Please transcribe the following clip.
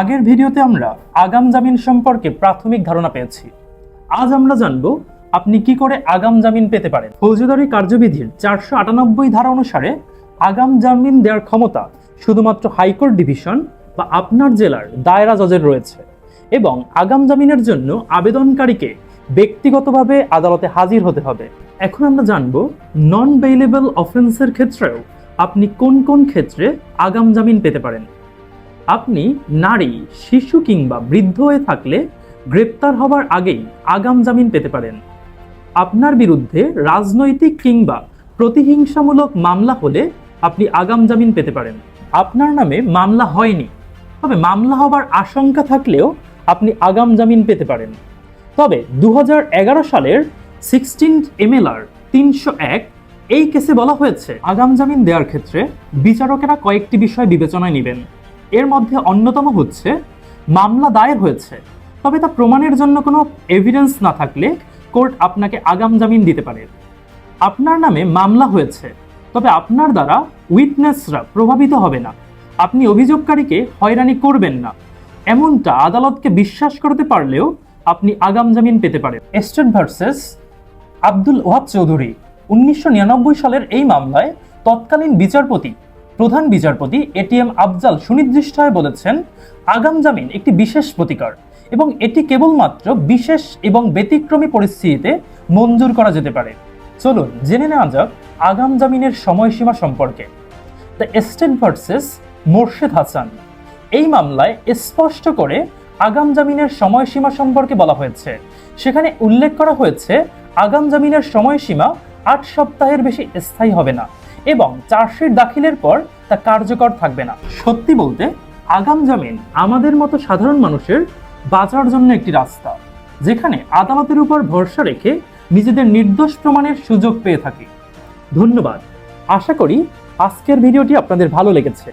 আগের ভিডিওতে আমরা আগাম জামিন সম্পর্কে প্রাথমিক ধারণা পেয়েছি। আজ আমরা জানব আপনি কি করে আগাম জামিন পেতে পারেন। ফৌজদারি কার্যবিধির চারশো আটানব্বই ধারা অনুসারে আগাম জামিন দেওয়ার ক্ষমতা শুধুমাত্র হাইকোর্ট ডিভিশন বা আপনার জেলার দায়রা জজের রয়েছে এবং আগাম জামিনের জন্য আবেদনকারীকে ব্যক্তিগতভাবে আদালতে হাজির হতে হবে। এখন আমরা জানব নন বেইলেবল অফেন্সের ক্ষেত্রেও আপনি কোন কোন ক্ষেত্রে আগাম জামিন পেতে পারেন। আপনি নারী, শিশু কিংবা বৃদ্ধ হয়ে থাকলে গ্রেপ্তার হবার আগেই আগাম জামিন পেতে পারেন। আপনার বিরুদ্ধে রাজনৈতিক কিংবা প্রতিহিংসামূলক মামলা হলে আপনি আগাম জামিন পেতে পারেন। আপনার নামে মামলা হয়নি, তবে মামলা হবার আশঙ্কা থাকলেও আপনি আগাম জামিন পেতে পারেন। তবে দু হাজার এগারো সালের সিক্সটিন এমএলআর তিনশো এক এই কেসে বলা হয়েছে, আগাম জামিন দেওয়ার ক্ষেত্রে বিচারকেরা কয়েকটি বিষয় বিবেচনায় নেবেন। এর মধ্যে অন্যতম হচ্ছে, মামলা দায়ের হয়েছে। তবে তা প্রমাণের জন্য কোনো এভিডেন্স না থাকলে কোর্ট আপনাকে আগাম জামিন দিতে পারে। আপনার নামে মামলা হয়েছে, তবে আপনার দ্বারা উইটনেসরা প্রভাবিত হবে না। আপনি অভিযোগকারীকে হয়রানি করবেন না। এমনটা আদালতকে বিশ্বাস করতে পারলেও আপনি আগাম জামিন পেতে পারেন। এস্টেট ভার্সেস আব্দুল ওহাব চৌধুরী, উনিশশো নিরানব্বই সালের এই মামলায় তৎকালীন বিচারপতি প্রধান বিচারপতি এটিএম আফজাল সুনির্দিষ্টভাবে বলেছেন, আগাম জামিন একটি বিশেষ প্রতিকার এবং এটি কেবলমাত্র বিশেষ এবং ব্যতিক্রমী পরিস্থিতিতে মঞ্জুর করা যেতে পারে। চলুন জেনে নেওয়া যাক আগাম জামিনের সময়সীমা সম্পর্কে। The state versus Morshed Hasan. এই মামলায় স্পষ্ট করে আগাম জামিনের সময়সীমা সম্পর্কে বলা হয়েছে। সেখানে উল্লেখ করা হয়েছে, আগাম জামিনের সময়সীমা আট সপ্তাহের বেশি স্থায়ী হবে না। এবং চার্জশিট দাখিলের পর তা কার্যকর থাকবে না। সত্যি বলতে, আগাম জামিন আমাদের মতো সাধারণ মানুষের বাঁচার জন্য একটি রাস্তা, যেখানে আদালতের উপর ভরসা রেখে নিজেদের নির্দোষ প্রমাণের সুযোগ পেয়ে থাকি। ধন্যবাদ। আশা করি আজকের ভিডিওটি আপনাদের ভালো লেগেছে।